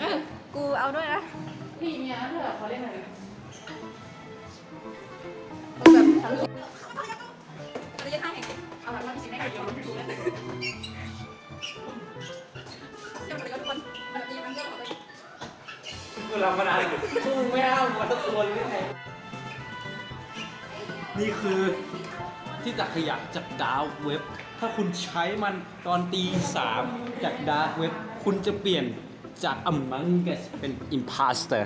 เออกูเอาด้วยนะพี่เมียเธอเขาเล่นอะไรเอาแบบระยะทางแห่งเอาหลังมาสิไม่ได้ยอมไม่ถูกเลยเชื่อมกันเลยทุกคนแบบนี้มันเรื่องของตัวเองกูรำมานานกูไม่เอามาสักตัวเลยไงนี่คือที่ตักขยะจากดาร์กเว็บ ถ้าคุณใช้มันตอนตีสามจากดาร์กเว็บ คุณจะเปลี่ยน จาก Among Us เป็น Imposter